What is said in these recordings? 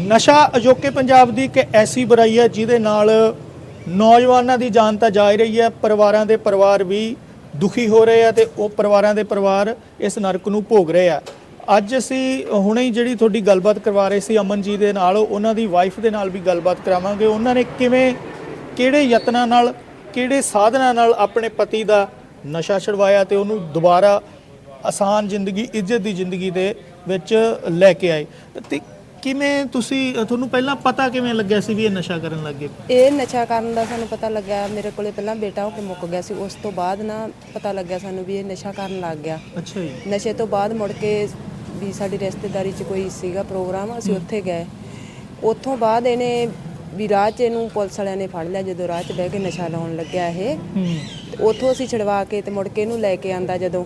ਨਸ਼ਾ ਅਜੋਕੇ ਪੰਜਾਬ ਦੀ ਇੱਕ ਐਸੀ ਬੁਰਾਈ ਹੈ ਜਿਹਦੇ ਨਾਲ ਨੌਜਵਾਨਾਂ ਦੀ ਜਾਨ ਤਾਂ ਜਾ ਹੀ ਰਹੀ ਹੈ, ਪਰਿਵਾਰਾਂ ਦੇ ਪਰਿਵਾਰ ਵੀ ਦੁਖੀ ਹੋ ਰਹੇ ਆ ਤੇ ਉਹ ਪਰਿਵਾਰਾਂ ਦੇ ਪਰਿਵਾਰ ਇਸ ਨਰਕ ਨੂੰ ਭੋਗ ਰਹੇ ਆ। ਅੱਜ ਅਸੀਂ ਹੁਣੇ ਹੀ ਜਿਹੜੀ ਤੁਹਾਡੀ ਗੱਲਬਾਤ ਕਰਵਾ ਰਹੇ ਸੀ ਅਮਨ ਜੀ ਦੇ ਨਾਲ, ਉਹਨਾਂ ਦੀ ਵਾਈਫ ਦੇ ਨਾਲ ਵੀ ਗੱਲਬਾਤ ਕਰਾਵਾਂਗੇ। ਉਹਨਾਂ ਨੇ ਕਿਵੇਂ, ਕਿਹੜੇ ਯਤਨਾਂ ਨਾਲ, ਕਿਹੜੇ ਸਾਧਨਾਂ ਨਾਲ ਆਪਣੇ ਪਤੀ ਦਾ ਨਸ਼ਾ ਛੁਡਵਾਇਆ ਤੇ ਉਹਨੂੰ ਦੁਬਾਰਾ ਆਸਾਨ ਜ਼ਿੰਦਗੀ, ਇੱਜ਼ਤ ਦੀ ਜ਼ਿੰਦਗੀ ਦੇ ਵਿੱਚ ਲੈ ਕੇ ਆਏ। ਤੇ ਕਿਵੇਂ ਤੁਸੀਂ ਤੁਹਾਨੂੰ ਪਹਿਲਾਂ ਪਤਾ ਕਿਵੇਂ ਲੱਗਿਆ ਸੀ ਵੀ ਇਹ ਨਸ਼ਾ ਕਰਨ ਲੱਗੇ? ਇਹ ਨਸ਼ਾ ਕਰਨ ਦਾ ਸਾਨੂੰ ਪਤਾ ਲੱਗਿਆ ਮੇਰੇ ਕੋਲੇ ਪਹਿਲਾਂ ਬੇਟਾ ਹੋ ਕੇ ਮੁੱਕ ਗਿਆ ਸੀ ਉਸ ਤੋਂ ਬਾਅਦ ਨਾ ਪਤਾ ਲੱਗਿਆ ਸਾਨੂੰ ਵੀ ਇਹ ਨਸ਼ਾ ਕਰਨ ਲੱਗ ਗਿਆ। ਅੱਛਾ ਜੀ। ਨਸ਼ੇ ਤੋਂ ਬਾਅਦ ਮੁੜ ਕੇ ਵੀ ਸਾਡੀ ਰਿਸ਼ਤੇਦਾਰੀ 'ਚ ਕੋਈ ਸੀਗਾ ਪ੍ਰੋਗਰਾਮ ਅਸੀਂ ਉੱਥੇ ਗਏ। ਉੱਥੋਂ ਬਾਅਦ ਇਹਨੇ ਵੀ ਰਾਹ 'ਚ ਇਹਨੂੰ ਪੁਲਿਸ ਵਾਲਿਆਂ ਨੇ ਫੜ ਲਿਆ ਜਦੋਂ ਰਾਹ 'ਚ ਬਹਿ ਕੇ ਨਸ਼ਾ ਲਾਉਣ ਲੱਗਿਆ ਇਹ। ਉੱਥੋਂ ਅਸੀਂ ਛਡਵਾ ਕੇ ਤੇ ਮੁੜ ਕੇ ਇਹਨੂੰ ਲੈ ਕੇ ਆਂਦਾ ਜਦੋਂ।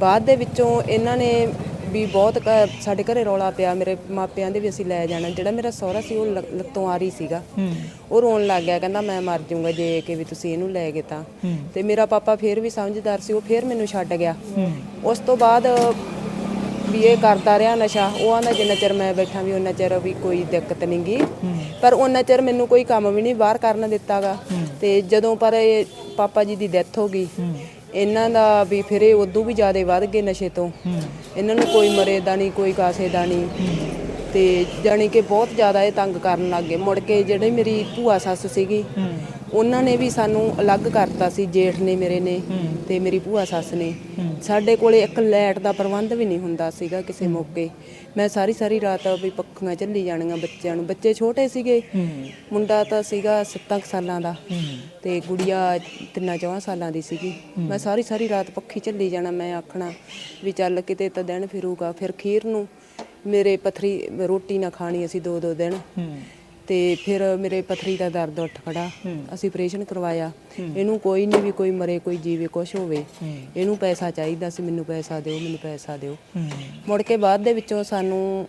ਬਾਅਦ ਦੇ ਵਿੱਚੋਂ ਇਹਨਾਂ ਨੇ ਵੀ ਬਹੁਤ ਕ- ਸਾਡੇ ਘਰੇ ਰੌਲਾ ਪਿਆ ਮੇਰੇ ਮਾਪਿਆਂ ਦੇ ਵੀ ਅਸੀਂ ਲੈ ਜਾਣਾ। ਜਿਹੜਾ ਮੇਰਾ ਸਹੁਰਾ ਸੀ ਉਹ ਲ- ਲੱਤੋਂ ਆ ਰਹੀ ਸੀਗਾ। ਉਹ ਰੋਣ ਲੱਗ ਗਿਆ ਕਹਿੰਦਾ ਮੈਂ ਮਰ ਜਾਊਂਗਾ ਜੇ ਕਿ ਵੀ ਤੁਸੀਂ ਇਹਨੂੰ ਲੈ ਗਏ ਤਾਂ। ਤੇ ਮੇਰਾ ਪਾਪਾ ਫੇਰ ਵੀ ਸਮਝਦਾਰ ਸੀ ਉਹ ਫੇਰ ਮੈਨੂੰ ਛੱਡ ਗਿਆ। ਉਸ ਤੋਂ ਬਾਅਦ ਵੀ ਇਹ ਕਰਦਾ ਰਿਹਾ ਨਸ਼ਾ। ਉਹ ਆਂਦਾ ਜਿੰਨਾ ਚਿਰ ਮੈਂ ਬੈਠਾ ਵੀ ਉਹਨਾਂ ਚਿਰ ਵੀ ਕੋਈ ਦਿੱਕਤ ਨਹੀਂ ਗੀ। ਪਰ ਉਹਨਾਂ ਚਿਰ ਮੈਨੂੰ ਕੋਈ ਕੰਮ ਵੀ ਨਹੀਂ ਬਾਹਰ ਕਰਨ ਦਿੱਤਾਗਾ ਤੇ ਜਦੋਂ ਪਰ ਇਹ ਪਾਪਾ ਜੀ ਦੀ ਡੈਥ ਹੋ ਗਈ ਇਹਨਾਂ ਦਾ ਵੀ ਫਿਰ ਇਹ ਉਦੋਂ ਵੀ ਜ਼ਿਆਦਾ ਵੱਧ ਗਏ ਨਸ਼ੇ ਤੋਂ। ਇਹਨਾਂ ਨੂੰ ਕੋਈ ਮਰੇ ਦਾ ਨਹੀਂ ਕੋਈ ਕਾਸੇ ਦਾ ਨਹੀਂ। ਤੇ ਜਾਣੀ ਕਿ ਬਹੁਤ ਜ਼ਿਆਦਾ ਇਹ ਤੰਗ ਕਰਨ ਲੱਗ ਗਏ। ਮੁੜ ਕੇ ਜਿਹੜੀ ਮੇਰੀ ਭੂਆ ਸੱਸ ਸੀਗੀ ਉਹਨਾਂ ਨੇ ਵੀ ਸਾਨੂੰ ਅਲੱਗ ਕਰਤਾ ਸੀ ਜੇਠ ਨੇ ਮੇਰੇ ਨੇ ਤੇ ਮੇਰੀ ਭੂਆ ਸੱਸ ਨੇ। ਸਾਡੇ ਕੋਲੇ ਇੱਕ ਲਾਈਟ ਦਾ ਪ੍ਰਬੰਧ ਵੀ ਨਹੀਂ ਹੁੰਦਾ ਸੀਗਾ ਕਿਸੇ ਮੌਕੇ। ਮੈਂ ਸਾਰੀ ਸਾਰੀ ਰਾਤ ਵੀ ਪੱਖੀਆਂ ਝੱਲੀ ਜਾਣੀਆਂ ਬੱਚਿਆਂ ਨੂੰ। ਬੱਚੇ ਛੋਟੇ ਸੀਗੇ। ਮੁੰਡਾ ਤਾਂ ਸੀਗਾ 7 ਸਾਲਾਂ ਦਾ ਤੇ ਗੁੜੀਆ ਤਿੰਨਾਂ ਚੌਹਾਂ ਸਾਲਾਂ ਦੀ ਸੀਗੀ। ਮੈਂ ਸਾਰੀ ਸਾਰੀ ਰਾਤ ਪੱਖੀ ਝੱਲੀ ਜਾਣਾ ਮੈਂ ਆਖਣਾ ਵੀ ਚੱਲ ਕਿਤੇ ਤਾਂ ਦਿਨ ਫਿਰੂਗਾ। ਫਿਰ ਖੀਰ ਨੂੰ ਮੇਰੇ ਪਥਰੀ ਰੋਟੀ ਨਾ ਖਾਣੀ ਅਸੀਂ ਦੋ ਦੋ ਦਿਨ। ਤੇ ਫਿਰ ਮੇਰੇ ਪਥਰੀ ਦਾ ਦਰਦ ਉੱਠ ਖੜਾ। ਅਸੀਂ ਆਪਰੇਸ਼ਨ ਕਰਵਾਇਆ। ਇਹਨੂੰ ਕੋਈ ਨਹੀਂ ਵੀ ਕੋਈ ਮਰੇ ਕੋਈ ਜੀਵੇ ਕੁਛ ਹੋਵੇ। ਇਹਨੂੰ ਪੈਸਾ ਚਾਹੀਦਾ ਸੀ ਮੈਨੂੰ ਪੈਸਾ ਦਿਓ ਮੈਨੂੰ ਪੈਸਾ ਦਿਓ। ਮੁੜ ਕੇ ਬਾਅਦ ਦੇ ਵਿੱਚੋਂ ਸਾਨੂੰ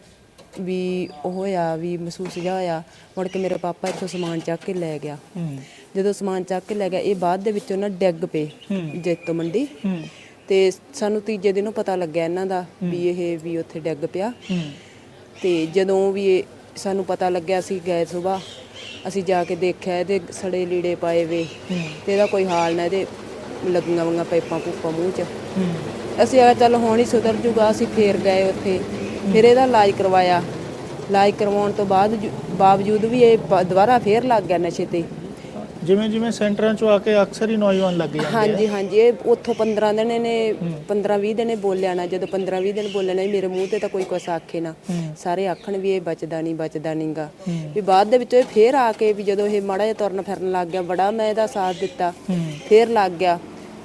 ਵੀ ਉਹ ਹੋਇਆ ਵੀ ਮਹਿਸੂਸ ਜਿਹਾ ਹੋਇਆ ਮੁੜ ਕੇ ਮੇਰੇ ਪਾਪਾ ਇੱਥੋਂ ਸਮਾਨ ਚੱਕ ਕੇ ਲੈ ਗਿਆ। ਜਦੋਂ ਸਮਾਨ ਚੱਕ ਕੇ ਲੈ ਗਿਆ ਇਹ ਬਾਅਦ ਦੇ ਵਿੱਚੋਂ ਨਾ ਡਿੱਗ ਪਏ ਜੈਤੋ ਮੰਡੀ। ਤੇ ਸਾਨੂੰ ਤੀਜੇ ਦਿਨੋਂ ਪਤਾ ਲੱਗਿਆ ਇਹਨਾਂ ਦਾ ਵੀ ਇਹ ਵੀ ਉੱਥੇ ਡਿੱਗ ਪਿਆ। ਤੇ ਜਦੋਂ ਵੀ ਇਹ ਸਾਨੂੰ ਪਤਾ ਲੱਗਿਆ ਅਸੀਂ ਗਏ ਸਵੇਰ ਅਸੀਂ ਜਾ ਕੇ ਦੇਖਿਆ, ਇਹਦੇ ਸੜੇ ਲੀੜੇ ਪਾਏ ਵੇ। ਤੇ ਇਹਦਾ ਕੋਈ ਹਾਲ ਨਾ, ਇਹਦੇ ਲੱਗੀਆਂ ਵੰਗਾ ਪਾਈਪਾਂ ਪੂਪਾਂ ਮੂੰਹ 'ਚ। ਅਸੀਂ ਆ ਚੱਲ ਹੁਣ ਹੀ ਸੁਧਰ ਜੂਗਾ, ਅਸੀਂ ਫੇਰ ਗਏ ਉੱਥੇ। ਫਿਰ ਇਹਦਾ ਇਲਾਜ ਕਰਵਾਇਆ। ਇਲਾਜ ਕਰਵਾਉਣ ਤੋਂ ਬਾਅਦ ਬਾਵਜੂਦ ਵੀ ਇਹ ਦੁਬਾਰਾ ਫੇਰ ਲੱਗ ਗਿਆ ਨਸ਼ੇ ਤੇ। ਜਿਵੇਂ ਜਿਵੇਂ ਸੈਂਟਰਾਂ ਚੋਂ ਆ ਕੇ ਅਕਸਰ ਹੀ ਨੌਜਵਾਨ ਲੱਗ ਜਾਂਦੇ ਹਾਂਜੀ ਹਾਂਜੀ ਇਹ ਉੱਥੋਂ 15 ਦਿਨ ਇਹਨੇ 15 20 ਦਿਨ ਬੋਲਿਆ ਨਾ ਜਦੋਂ 15 20 ਦਿਨ ਬੋਲਿਆ ਨਾ ਮੇਰੇ ਮੂੰਹ ਤੇ ਤਾਂ ਕੋਈ ਕੁਛ ਆਖੇ ਨਾ। ਸਾਰੇ ਆਖਣ ਵੀ ਇਹ ਬਚਦਾ ਨਹੀਂ ਬਚਦਾ ਨਹੀਂਗਾ ਵੀ ਬਾਅਦ ਦੇ ਵਿੱਚ ਇਹ ਫੇਰ ਆ ਕੇ ਵੀ ਜਦੋਂ ਇਹ ਮਾੜਾ ਜਿਹਾ ਤੁਰਨ ਫਿਰਨ ਲੱਗ ਗਿਆ ਬੜਾ ਮੈਂ ਇਹਦਾ ਸਾਥ ਦਿੱਤਾ ਫੇਰ ਲੱਗ ਗਿਆ।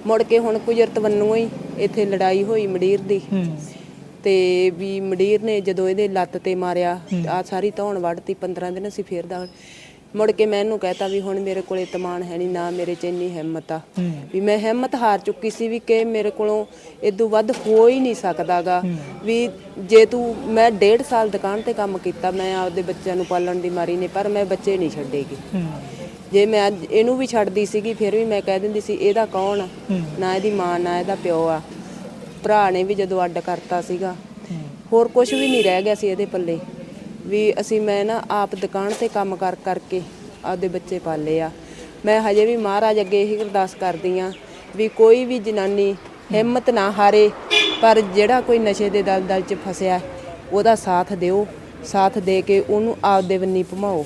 ਮੁੜ ਕੇ ਹੁਣ ਕੁਜਰਤ ਵੱਲੋਂ ਹੀ ਇੱਥੇ ਲੜਾਈ ਹੋਈ ਮਡੀਰ ਦੀ। ਤੇ ਵੀ ਮਡੀਰ ਨੇ ਜਦੋਂ ਇਹਦੇ ਲੱਤ ਤੇ ਮਾਰਿਆ ਆ ਸਾਰੀ ਧੌਣ ਵੱਢਤੀ 15 ਦਿਨ ਅਸੀਂ ਫੇਰ ਦਾ ਮੁੜ ਕੇ ਮੈਂ ਇਹਨੂੰ ਕਹਤਾ ਵੀ ਹੁਣ ਮੇਰੇ ਕੋਲੇ ਤਮਾਨ ਹੈ ਨਹੀਂ ਨਾ ਮੇਰੇ ਚ ਇੰਨੀ ਹਿੰਮਤ ਆ। ਵੀ ਮੈਂ ਹਿੰਮਤ ਹਾਰ ਚੁੱਕੀ ਸੀ ਵੀ ਕਿ ਮੇਰੇ ਕੋਲੋਂ ਇਦੋਂ ਵੱਧ ਹੋ ਹੀ ਨਹੀਂ ਸਕਦਾਗਾ। ਵੀ ਜੇ ਤੂੰ ਮੈਂ ਡੇਢ ਸਾਲ ਦੁਕਾਨ ਤੇ ਕੰਮ ਕੀਤਾ ਮੈਂ ਆਪਦੇ ਬੱਚਿਆਂ ਨੂੰ ਪਾਲਣ ਦੀ ਮਾਰੀ ਨੇ ਪਰ ਮੈਂ ਬੱਚੇ ਨਹੀਂ ਛੱਡੇਗੀ। ਜੇ ਮੈਂ ਇਹਨੂੰ ਵੀ ਛੱਡਦੀ ਸੀਗੀ ਫਿਰ ਵੀ ਮੈਂ ਕਹਿ ਦਿੰਦੀ ਸੀ ਇਹਦਾ ਕੌਣ ਆ? ਨਾ ਇਹਦੀ ਮਾਂ ਨਾ ਇਹਦਾ ਪਿਓ ਆ। ਭਰਾ ਨੇ ਵੀ ਜਦੋਂ ਅੱਡ ਕਰਤਾ ਸੀਗਾ। ਹੋਰ ਕੁਝ ਵੀ ਨਹੀਂ ਰਹਿ ਗਿਆ ਸੀ ਇਹਦੇ ਪੱਲੇ। ਵੀ ਅਸੀਂ ਮੈਂ ਨਾ ਆਪ ਦੁਕਾਨ ਤੇ ਕੰਮ ਕਰ ਕਰਕੇ ਆਪਦੇ ਬੱਚੇ ਪਾਲੇ ਆ। ਮੈਂ ਹਜੇ ਵੀ ਮਹਾਰਾਜ ਅੱਗੇ ਇਹੀ ਅਰਦਾਸ ਕਰਦੀ ਆ ਵੀ ਕੋਈ ਵੀ ਜਨਾਨੀ ਹਿੰਮਤ ਨਾ ਹਾਰੇ ਪਰ ਜਿਹੜਾ ਕੋਈ ਨਸ਼ੇ ਦੇ ਦਲਦਲ 'ਚ ਫਸਿਆ ਉਹਦਾ ਸਾਥ ਦਿਓ ਸਾਥ ਦੇ ਕੇ ਉਹਨੂੰ ਆਪਦੇ ਬੰਨੀ ਭਮਾਓ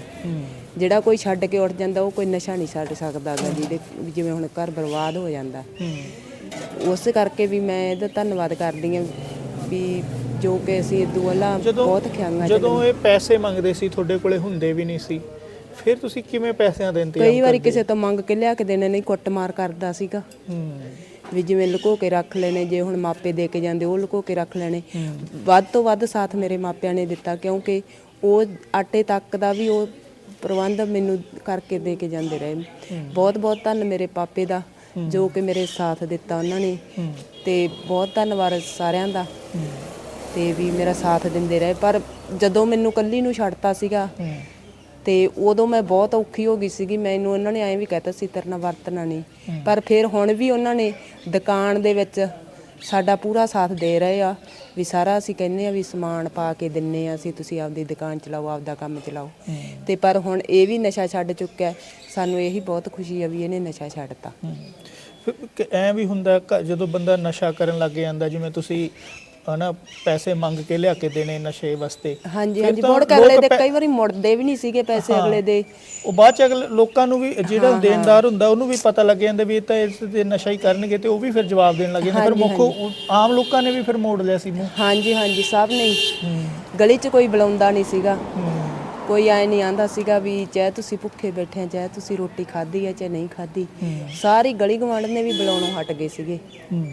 ਜਿਹੜਾ ਕੋਈ ਛੱਡ ਕੇ ਉੱਠ ਜਾਂਦਾ ਉਹ ਕੋਈ ਨਸ਼ਾ ਨਹੀਂ ਛੱਡ ਸਕਦਾਗਾ ਜਿਹਦੇ ਵੀ ਜਿਵੇਂ ਹੁਣ ਘਰ ਬਰਬਾਦ ਹੋ ਜਾਂਦਾ। ਉਸ ਕਰਕੇ ਵੀ ਮੈਂ ਇਹਦਾ ਧੰਨਵਾਦ ਕਰਦੀ ਹਾਂ ਵੀ ਜੋ ਕਿ ਅਸੀਂ ਪਹਿਲਾਂ ਬਹੁਤ ਖਿਆਂਗਾ ਜਦੋਂ ਇਹ ਪੈਸੇ ਮੰਗਦੇ ਸੀ ਤੁਹਾਡੇ ਕੋਲੇ ਹੁੰਦੇ ਵੀ ਨਹੀਂ ਸੀ ਫਿਰ ਤੁਸੀਂ ਕਿਵੇਂ ਪੈਸਿਆਂ ਦੇ ਇੰਤਜ਼ਾਮ ਕਈ ਵਾਰੀ ਕਿਸੇ ਤੋਂ ਮੰਗ ਕੇ ਲਿਆ ਕੇ ਦੇਣੇ ਨਹੀਂ ਕੁੱਟਮਾਰ ਕਰਦਾ ਸੀਗਾ। ਹੂੰ। ਵੀ ਜਿਵੇਂ ਲੁਕੋ ਕੇ ਰੱਖ ਲੈਣੇ ਜੇ ਹੁਣ ਮਾਪੇ ਦੇ ਕੇ ਜਾਂਦੇ ਉਹ ਲੁਕੋ ਕੇ ਰੱਖ ਲੈਣੇ। ਵੱਧ ਤੋਂ ਵੱਧ ਸਾਥ ਮੇਰੇ ਮਾਪਿਆਂ ਨੇ ਦਿੱਤਾ ਕਿਉਂਕਿ ਉਹ ਆਟੇ ਤੱਕ ਦਾ ਵੀ ਉਹ ਪ੍ਰਬੰਧ ਮੈਨੂੰ ਕਰਕੇ ਦੇ ਕੇ ਜਾਂਦੇ ਰਹੇ। ਬਹੁਤ ਬਹੁਤ ਧੰਨ ਮੇਰੇ ਪਾਪੇ ਦਾ ਜੋ ਕਿ ਮੇਰੇ ਸਾਥ ਦਿੱਤਾ ਉਹਨਾਂ ਨੇ। ਤੇ ਬਹੁਤ ਧੰਨਵਾਦ ਸਾਰਿਆਂ ਦਾ। ਤੇ ਵੀ ਮੇਰਾ ਸਾਥ ਦਿੰਦੇ ਰਹੇ। ਪਰ ਜਦੋਂ ਮੈਨੂੰ ਕੱਲੀ ਨੂੰ ਛੱਡਤਾ ਸੀਗਾ ਤੇ ਉਦੋਂ ਮੈਂ ਬਹੁਤ ਔਖੀ ਹੋ ਗਈ ਸੀਗੀ। ਮੈਨੂੰ ਉਹਨਾਂ ਨੇ ਐਂ ਵੀ ਕਹਿਤਾ ਸੀ ਤੇਰੇ ਨਾਲ ਵਰਤਣਾ ਨਹੀਂ। ਪਰ ਫਿਰ ਹੁਣ ਵੀ ਉਹਨਾਂ ਨੇ ਦੁਕਾਨ ਦੇ ਵਿੱਚ ਸਾਡਾ ਪੂਰਾ ਸਾਥ ਦੇ ਰਹੇ ਆ ਵੀ ਸਾਰਾ ਅਸੀਂ ਕਹਿੰਦੇ ਆ ਵੀ ਸਮਾਨ ਪਾ ਕੇ ਦਿੰਨੇ ਆ ਅਸੀਂ ਤੁਸੀਂ ਆਪਦੀ ਦੁਕਾਨ ਚਲਾਓ ਆਪਦਾ ਕੰਮ ਚਲਾਓ। ਤੇ ਪਰ ਹੁਣ ਇਹ ਵੀ ਨਸ਼ਾ ਛੱਡ ਚੁੱਕਿਆ। ਸਾਨੂੰ ਇਹੀ ਬਹੁਤ ਖੁਸ਼ੀ ਆ ਵੀ ਇਹਨੇ ਨਸ਼ਾ ਛੱਡਤਾ। ਐਂ ਵੀ ਹੁੰਦਾ ਜਦੋਂ ਬੰਦਾ ਨਸ਼ਾ ਕਰਨ ਲੱਗ ਜਾਂਦਾ ਜਿਵੇਂ ਤੁਸੀਂ ਹਨਾ ਪੈਸੇ ਮੰਗ ਕੇ ਲਿਆ ਕੇ ਦੇਣੇ ਨਸ਼ੇ ਵਾਸਤੇ। ਹਾਂਜੀ ਫਿਰ ਹਾਂਜੀ ਤਾਂ ਮੁੜ ਕੇ ਲੋਕ ਅਗਲੇ ਦੇ ਪੈ- ਕਈ ਵਾਰੀ ਮੁੜਦੇ ਵੀ ਨਹੀਂ ਸੀਗੇ ਪੈਸੇ ਅਗਲੇ ਦੇ। ਉਹ ਬਾਅਦ ਚ ਅਗਲੇ ਲੋਕਾਂ ਨੂੰ ਵੀ ਜਿਹੜਾ ਦੇਣਦਾਰ ਹੁੰਦਾ ਉਹਨੂੰ ਵੀ ਪਤਾ ਲੱਗ ਜਾਂਦਾ ਵੀ ਇਹ ਤਾਂ ਇਸ ਤੇ ਨਸ਼ਾ ਹੀ ਕਰਨਗੇ ਤੇ ਉਹ ਵੀ ਫਿਰ ਜਵਾਬ ਦੇਣ ਲੱਗ ਜਾਂਦੇ। ਫਿਰ ਮੁੱਖ ਉਹ- ਆਮ ਲੋਕਾਂ ਨੇ ਵੀ ਫਿਰ ਮੋੜ ਲਿਆ ਸੀ ਮੂੰਹ। ਹਾਂਜੀ ਹਾਂਜੀ ਸਭ ਨੇ ਹੀ। ਹੂੰ। ਗਲੀ 'ਚ ਕੋਈ ਬੁਲਾਉਂਦਾ ਨਹੀਂ ਸੀਗਾ। ਹੂੰ। ਕੋਈ ਐ ਨਹੀਂ ਆਂਦਾ ਸੀਗਾ ਵੀ ਚਾਹੇ ਤੁਸੀਂ ਭੁੱਖੇ ਬੈਠੇ ਆ ਚਾਹੇ ਤੁਸੀਂ ਰੋਟੀ ਖਾਧੀ ਆ ਚਾਹੇ ਨਹੀਂ ਖਾਧੀ। ਸਾਰੀ ਗਲੀ ਗਵਾਂਢ ਨੇ ਵੀ ਬੁਲਾਉਣੋਂ ਹਟ ਗਏ ਸੀਗੇ। ਹੂੰ।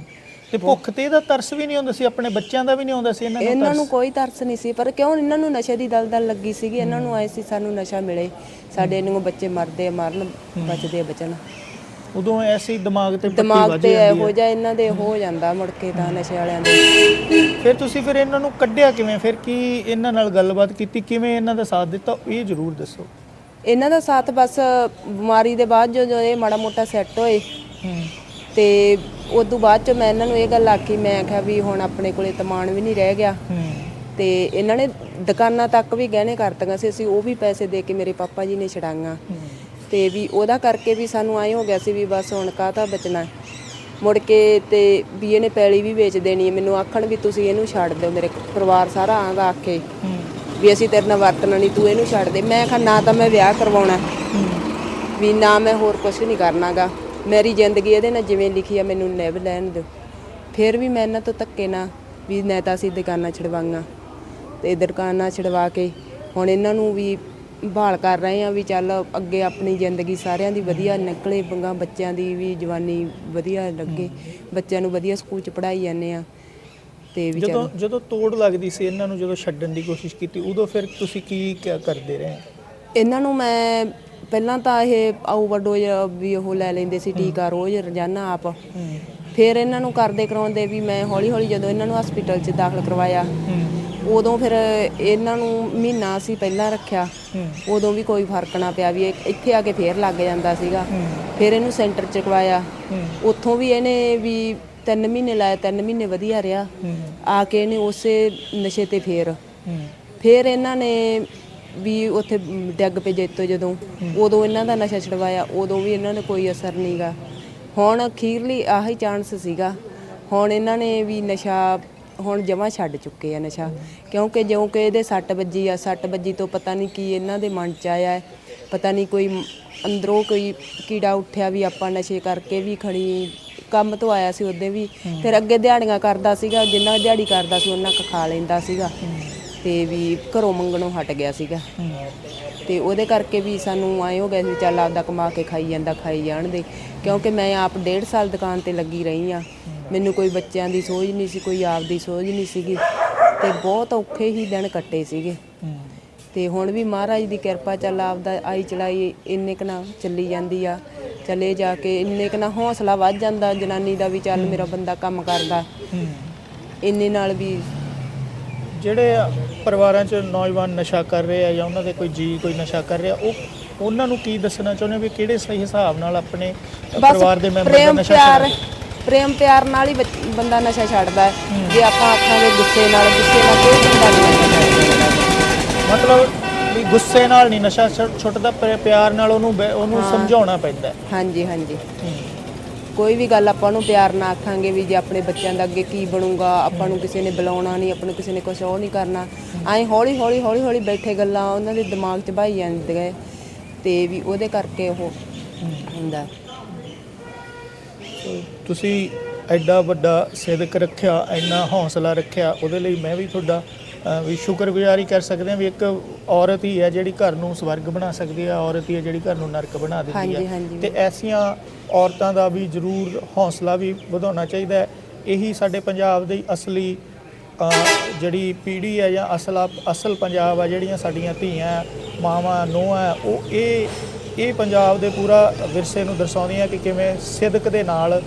ਤੇ ਭੁੱਖ ਤੇ ਇਹਦਾ ਤਰਸ ਵੀ ਨਹੀਂ ਹੁੰਦਾ ਸੀ ਆਪਣੇ ਬੱਚਿਆਂ ਦਾ ਵੀ ਨਹੀਂ ਆਉਂਦਾ ਸੀ ਇਹਨਾਂ ਨੂੰ ਇਹਨਾਂ ਨੂੰ ਕੋਈ ਤਰਸ ਨਹੀਂ ਸੀ ਪਰ ਕਿਉਂ ਇਹਨਾਂ ਨੂੰ ਨਸ਼ੇ ਦੀ ਦਲਦਲ ਲੱਗੀ ਸੀਗੀ ਇਹਨਾਂ ਨੂੰ ਆਏ ਸੀ ਸਾਨੂੰ ਨਸ਼ਾ ਮਿਲੇ। ਸਾਡੇ ਨੂੰ ਬੱਚੇ ਮਰਦੇ ਮਰਨ ਬਚਦੇ ਬਚਣ ਉਦੋਂ ਐਸੀ ਦਿਮਾਗ ਤੇ ਪੱਟੀ ਦਿਮਾਗ ਵੱਜ ਤੇ ਜਾਂਦੀ ਇਹੋ ਹੈ। ਜਿਹਾ ਇਹਨਾਂ ਦੇ ਹੋ ਜਾਂਦਾ ਮੁੜ ਕੇ ਤਾਂ ਨਸ਼ੇ ਵਾਲਿਆਂ ਦੇ। ਫਿਰ ਤੁਸੀਂ ਫਿਰ ਇਹਨਾਂ ਨੂੰ ਕੱਢਿਆ ਕਿਵੇਂ? ਫਿਰ ਕੀ ਇਹਨਾਂ ਨਾਲ ਗੱਲਬਾਤ ਕੀਤੀ? ਕਿਵੇਂ ਇਹਨਾਂ ਦਾ ਸਾਥ ਦਿੱਤਾ? ਇਹ ਜ਼ਰੂਰ ਦੱਸੋ। ਇਹਨਾਂ ਦਾ ਸਾਥ ਬਸ ਬਿਮਾਰੀ ਦੇ ਬਾਅਦ ਜਦੋਂ ਇਹ ਮਾੜਾ ਮੋਟਾ ਸੈੱਟ ਹੋਏ। ਹੂੰ। ਤੇ ਉਸ ਤੋਂ ਬਾਅਦ ਚ ਮੈਂ ਇਹਨਾਂ ਨੂੰ ਇਹ ਗੱਲ ਆਖੀ ਮੈਂ ਕਿਹਾ ਵੀ ਹੁਣ ਆਪਣੇ ਕੋਲੇ ਤਮਾਨ ਵੀ ਨਹੀਂ ਰਹਿ ਗਿਆ। ਤੇ ਇਹਨਾਂ ਨੇ ਦੁਕਾਨਾਂ ਤੱਕ ਵੀ ਗਹਿਣੇ ਕਰਤੀਆਂ ਸੀ ਅਸੀਂ ਉਹ ਵੀ ਪੈਸੇ ਦੇ ਕੇ ਮੇਰੇ ਪਾਪਾ ਜੀ ਨੇ ਛਡਾਈਆਂ। ਤੇ ਵੀ ਉਹਦਾ ਕਰਕੇ ਵੀ ਸਾਨੂੰ ਐਂ ਹੋ ਗਿਆ ਸੀ ਵੀ ਬਸ ਹੁਣ ਕਾਹਦਾ ਬਚਣਾ। ਮੁੜ ਕੇ ਤੇ ਵੀ ਇਹਨੇ ਪੈਲੀ ਵੀ ਵੇਚ ਦੇਣੀ ਹੈ ਮੈਨੂੰ ਆਖਣ ਵੀ ਤੁਸੀਂ ਇਹਨੂੰ ਛੱਡ ਦਿਓ ਮੇਰੇ ਪਰਿਵਾਰ ਸਾਰਾ ਆਂਦਾ ਆਖੇ ਵੀ ਅਸੀਂ ਤੇਰੇ ਨਾਲ ਵਰਤਣਾ ਨਹੀਂ ਤੂੰ ਇਹਨੂੰ ਛੱਡ ਦੇ। ਮੈਂ ਕਿਹਾ ਨਾ ਤਾਂ ਮੈਂ ਵਿਆਹ ਕਰਵਾਉਣਾ। ਵੀ ਨਾ ਮੈਂ ਹੋਰ ਕੁਝ ਨਹੀਂ ਕਰਨਾਗਾ। ਮੇਰੀ ਜ਼ਿੰਦਗੀ ਇਹਦੇ ਨਾਲ ਜਿਵੇਂ ਲਿਖੀ ਆ ਮੈਨੂੰ ਨਿਭ ਲੈਣ ਦਿਓ। ਫਿਰ ਵੀ ਮੈਂ ਇਹਨਾਂ ਤੋਂ ਧੱਕੇ ਨਾ ਵੀ ਨਾ ਤਾਂ ਅਸੀਂ ਦੁਕਾਨਾਂ ਛਡਵਾਈਆਂ ਤੇ ਦੁਕਾਨਾਂ ਛਡਵਾ ਕੇ ਹੁਣ ਇਹਨਾਂ ਨੂੰ ਵੀ ਭਾਲ ਕਰ ਰਹੇ ਆ ਵੀ ਚੱਲ ਅੱਗੇ ਆਪਣੀ ਜ਼ਿੰਦਗੀ ਸਾਰਿਆਂ ਦੀ ਵਧੀਆ ਨਿਕਲੇ ਬੰਗਾ ਬੱਚਿਆਂ ਦੀ ਵੀ ਜਵਾਨੀ ਵਧੀਆ ਲੱਗੇ ਬੱਚਿਆਂ ਨੂੰ ਵਧੀਆ ਸਕੂਲ ਚ ਪੜਾਈ ਜਾਂਦੇ ਆ। ਤੇ ਵੀ ਚੱਲ। ਜਦੋਂ ਜਦੋਂ ਤੋੜ ਲੱਗਦੀ ਸੀ ਇਹਨਾਂ ਨੂੰ ਜਦੋਂ ਛੱਡਣ ਦੀ ਕੋਸ਼ਿਸ਼ ਕੀਤੀ ਉਦੋਂ ਫਿਰ ਤੁਸੀਂ ਕੀ ਕਿਆ ਕਰਦੇ ਰਹੇ? ਇਹਨਾਂ ਨੂੰ ਮੈਂ ਪਹਿਲਾਂ ਤਾਂ ਇਹ ਓਵਰਡੋਜ਼ ਵੀ ਉਹ ਲੈ ਲੈਂਦੇ ਸੀ ਟੀਕਾ ਰੋਜ਼ ਰੋਜ਼ਾਨਾ ਆਪ। ਫਿਰ ਇਹਨਾਂ ਨੂੰ ਕਰਦੇ ਕਰਾਉਂਦੇ ਵੀ ਮੈਂ ਹੌਲੀ ਹੌਲੀ ਜਦੋਂ ਇਹਨਾਂ ਨੂੰ ਹਸਪੀਟਲ 'ਚ ਦਾਖਲ ਕਰਵਾਇਆ ਉਦੋਂ ਫਿਰ ਇਹਨਾਂ ਨੂੰ ਮਹੀਨਾ ਅਸੀਂ ਪਹਿਲਾਂ ਰੱਖਿਆ। ਉਦੋਂ ਵੀ ਕੋਈ ਫ਼ਰਕ ਨਾ ਪਿਆ ਵੀ ਇਹ ਇੱਥੇ ਆ ਕੇ ਫੇਰ ਲੱਗ ਜਾਂਦਾ ਸੀਗਾ। ਫਿਰ ਇਹਨੂੰ ਸੈਂਟਰ 'ਚ ਕਰਵਾਇਆ। ਉੱਥੋਂ ਵੀ ਇਹਨੇ ਵੀ 3 ਮਹੀਨੇ ਲਾਏ 3 ਮਹੀਨੇ ਵਧੀਆ ਰਿਹਾ। ਆ ਕੇ ਇਹਨੇ ਉਸੇ ਨਸ਼ੇ ਤੇ ਫੇਰ। ਫਿਰ ਇਹਨਾਂ ਨੇ ਵੀ ਉੱਥੇ ਡੱਗ ਪੇ ਜੇਤੋ ਜਦੋਂ। ਉਦੋਂ ਇਹਨਾਂ ਦਾ ਨਸ਼ਾ ਛਡਵਾਇਆ ਉਦੋਂ ਵੀ ਇਹਨਾਂ ਨੇ ਕੋਈ ਅਸਰ ਨਹੀਂਗਾ ਹੁਣ ਅਖੀਰਲੀ ਆਹੀ ਚਾਂਸ ਸੀਗਾ। ਹੁਣ ਇਹਨਾਂ ਨੇ ਵੀ ਨਸ਼ਾ ਹੁਣ ਜਮਾ ਛੱਡ ਚੁੱਕੇ ਆ ਨਸ਼ਾ। ਕਿਉਂਕਿ ਜਿਉਂ ਕਿ ਇਹਦੇ ਸੱਟ ਵੱਜੀ ਆ ਸੱਟ ਵੱਜੀ ਤੋਂ ਪਤਾ ਨਹੀਂ ਕੀ ਇਹਨਾਂ ਦੇ ਮਨ ਚ ਆਇਆ। ਪਤਾ ਨਹੀਂ ਕੋਈ ਅੰਦਰੋਂ ਕੋਈ ਕੀੜਾ ਉੱਠਿਆ ਵੀ ਆਪਾਂ ਨਸ਼ੇ ਕਰਕੇ ਵੀ ਖੜੀ ਕੰਮ ਤੋਂ ਆਇਆ ਸੀ ਉਹਦੇ ਵੀ। ਫਿਰ ਅੱਗੇ ਦਿਹਾੜੀਆਂ ਕਰਦਾ ਸੀਗਾ ਜਿੰਨਾ ਦਿਹਾੜੀ ਕਰਦਾ ਸੀ ਉਹਨਾਂ ਕੁ ਖਾ ਲੈਂਦਾ ਸੀਗਾ। ਤੇ ਵੀ ਘਰੋਂ ਮੰਗਣੋਂ ਹਟ ਗਿਆ ਸੀਗਾ। ਤੇ ਉਹਦੇ ਕਰਕੇ ਵੀ ਸਾਨੂੰ ਆਏ ਹੋ ਗਿਆ ਸੀ ਚੱਲ ਆਪਦਾ ਕਮਾ ਕੇ ਖਾਈ ਜਾਂਦਾ ਖਾਈ ਜਾਣ ਦੇ। ਕਿਉਂਕਿ ਮੈਂ ਆਪ ਡੇਢ ਸਾਲ ਦੁਕਾਨ ਤੇ ਲੱਗੀ ਰਹੀ ਆ। ਮੈਨੂੰ ਕੋਈ ਬੱਚਿਆਂ ਦੀ ਸੋਝ ਨਹੀਂ ਸੀ ਕੋਈ ਆਪ ਦੀ ਸੋਝ ਨਹੀਂ ਸੀਗੀ। ਤੇ ਬਹੁਤ ਔਖੇ ਹੀ ਦਿਨ ਕੱਟੇ ਸੀਗੇ। ਤੇ ਹੁਣ ਵੀ ਮਹਾਰਾਜ ਦੀ ਕਿਰਪਾ ਚੱਲ ਆਪਦਾ ਆਈ ਚਲਾਈ ਇੰਨੇ ਕੁ ਨਾਲ ਚੱਲੀ ਜਾਂਦੀ ਆ। ਚਲੇ ਜਾ ਕੇ ਇੰਨੇ ਕੁ ਨਾਲ ਹੌਸਲਾ ਵੱਧ ਜਾਂਦਾ ਜਨਾਨੀ ਦਾ ਵੀ ਚੱਲ ਮੇਰਾ ਬੰਦਾ ਕੰਮ ਕਰਦਾ। ਇੰਨੇ ਨਾਲ ਵੀ ਜਿਹੜੇ ਪਰਿਵਾਰਾਂ 'ਚ ਨੌਜਵਾਨ ਨਸ਼ਾ ਕਰ ਰਹੇ ਆ ਜਾਂ ਉਹਨਾਂ ਦੇ ਕੋਈ ਜੀ ਕੋਈ ਨਸ਼ਾ ਕਰ ਰਿਹਾ ਉਹ ਉਹਨਾਂ ਨੂੰ ਕੀ ਦੱਸਣਾ ਚਾਹੁੰਦੇ ਹੋ ਵੀ ਕਿਹੜੇ ਸਹੀ ਹਿਸਾਬ ਨਾਲ ਆਪਣੇ ਪਰਿਵਾਰ ਦੇ ਮੈਂਬਰ ਦਾ ਪ੍ਰੇਮ ਨਸ਼ਾ ਪਿਆਰ ਛੱਡਣ? ਪ੍ਰੇਮ ਪਿਆਰ ਨਾਲ ਹੀ ਬੱਚ- ਬੰਦਾ ਨਸ਼ਾ ਛੱਡਦਾ ਹੈ। ਜੇ ਆਪਾਂ ਆਖਾਂਗੇ ਗੁੱਸੇ ਨਾਲ ਗੁੱਸੇ ਨਾਲ ਕੋਈ ਬੰਦਾ ਨਹੀਂ ਨਸ਼ਾ ਛੱਡ ਸਕਦਾ ਮਤਲਬ ਵੀ ਗੁੱਸੇ ਨਾਲ ਨਹੀਂ ਨਸ਼ਾ ਛੁੱਟ- ਛੁੱਟਦਾ ਪਰ ਪਿਆਰ ਨਾਲ ਉਹਨੂੰ ਬੈ- ਉਹਨੂੰ ਸਮਝਾਉਣਾ ਪੈਂਦਾ ਹੈ। ਹਾਂਜੀ ਹਾਂਜੀ। ਕੋਈ ਵੀ ਗੱਲ ਆਪਾਂ ਨੂੰ ਪਿਆਰ ਨਾਲ ਆਖਾਂਗੇ ਵੀ ਜੇ ਆਪਣੇ ਬੱਚਿਆਂ ਦਾ ਅੱਗੇ ਕੀ ਬਣੂਗਾ, ਆਪਾਂ ਨੂੰ ਕਿਸੇ ਨੇ ਬੁਲਾਉਣਾ ਨਹੀਂ, ਆਪਾਂ ਨੂੰ ਕਿਸੇ ਨੇ ਕੁਝ ਉਹ ਨਹੀਂ ਕਰਨਾ। ਐਂ ਹੌਲੀ ਹੌਲੀ ਹੌਲੀ ਹੌਲੀ ਬੈਠੇ ਗੱਲਾਂ ਉਹਨਾਂ ਦੇ ਦਿਮਾਗ 'ਚ ਭਾਈ ਜਾਂਦੀਆਂ ਤੇ ਵੀ ਉਹਦੇ ਕਰਕੇ ਉਹ ਹੁੰਦਾ। ਤੁਸੀਂ ਐਡਾ ਵੱਡਾ ਸਿਦਕ ਰੱਖਿਆ ਇੰਨਾ ਹੌਸਲਾ ਰੱਖਿਆ, ਉਹਦੇ ਲਈ ਮੈਂ ਵੀ ਤੁਹਾਡਾ ਵੀ ਸ਼ੁਕਰਗੁਜ਼ਾਰੀ ਕਰ ਸਕਦੇ ਹਾਂ ਵੀ ਇੱਕ ਔਰਤ ਹੀ ਹੈ ਜਿਹੜੀ ਘਰ ਨੂੰ ਸਵਰਗ ਬਣਾ ਸਕਦੀ ਹੈ ਔਰਤ ਹੀ ਹੈ ਜਿਹੜੀ ਘਰ ਨੂੰ ਨਰਕ ਬਣਾ ਦਿੰਦੀ ਹਾਂਜੀ, ਹੈ ਹਾਂਜੀ। ਤੇ ਐਸੀਆਂ ਔਰਤਾਂ ਦਾ ਵੀ ਜ਼ਰੂਰ ਹੌਸਲਾ ਵੀ ਵਧਾਉਣਾ ਚਾਹੀਦਾ ਹੈ ਇਹੀ ਸਾਡੇ ਪੰਜਾਬ ਦੀ ਅਸਲੀ ਜਿਹੜੀ ਪੀੜ੍ਹੀ ਹੈ ਜਾਂ ਅਸਲ ਅਸਲ ਪੰਜਾਬ ਆ ਜਿਹੜੀਆਂ ਸਾਡੀਆਂ ਧੀਆਂ ਮਾਵਾਂ ਨੂੰਹਾਂ ਉਹ ਇਹ ਇਹ ਪੰਜਾਬ ਦੇ ਪੂਰਾ ਵਿਰਸੇ ਨੂੰ ਦਰਸਾਉਂਦੀਆਂ ਕਿ ਕਿਵੇਂ ਸਿਦਕ ਦੇ ਨਾਲ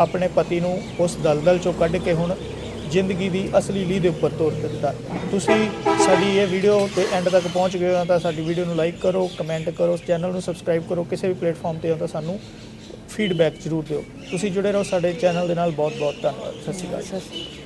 ਆਪਣੇ ਪਤੀ ਨੂੰ ਉਸ ਦਲਦਲ ਚੋਂ ਕੱਢ ਕੇ ਹੁਣ ਜ਼ਿੰਦਗੀ ਦੀ ਅਸਲੀ ਲੀਹ ਦੇ ਉੱਪਰ ਤੋਰ ਦਿੱਤਾ। ਤੁਸੀਂ ਸਾਡੀ ਇਹ ਵੀਡੀਓ ਤੇ ਐਂਡ ਤੱਕ ਪਹੁੰਚ ਗਏ ਹੋ ਤਾਂ ਸਾਡੀ ਵੀਡੀਓ ਨੂੰ ਲਾਈਕ ਕਰੋ ਕਮੈਂਟ ਕਰੋ ਚੈਨਲ ਨੂੰ ਸਬਸਕ੍ਰਾਈਬ ਕਰੋ, ਕਿਸੇ ਵੀ ਪਲੇਟਫਾਰਮ ਤੇ ਹੋ ਤਾਂ ਸਾਨੂੰ ਫੀਡਬੈਕ ਜ਼ਰੂਰ ਦਿਓ। ਤੁਸੀਂ ਜੁੜੇ ਰਹੋ ਸਾਡੇ ਚੈਨਲ ਦੇ ਨਾਲ। ਬਹੁਤ ਬਹੁਤ ਧੰਨਵਾਦ। ਸਤਿ ਸ਼੍ਰੀ ਅਕਾਲ। ਸਤਿ ਸ਼੍ਰੀ ਅਕਾਲ।